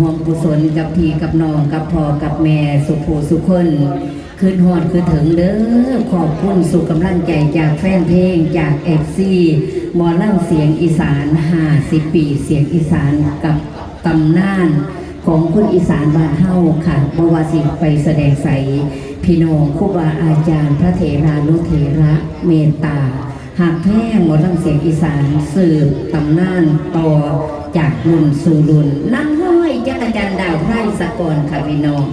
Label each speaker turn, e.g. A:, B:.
A: ห่วมกุศลกับพี่กับน้องกับพ่อกับแม่สุภูสุคนคืนหอดคือถึงเด้อขอบคุณสุขกำลังใจจากแฟนเพลงจากเอฟซีหมอลั่งเสียงอีสานห้าสิบปีเสียงอีสานกับตำนานของคนอีสานบ้านเฮาค่ะบวาสิไปแสดงใสพี่น้องครูบาอาจารย์ พระเถรานุเถระเมตตา หากแท่งหมดลำเสียงอีสานสืบตำนานต่อจากรุ่นสู่รุ่นนั่งห้อยจักรจันดาวไพร่สะกอนค่ะพี่น้อง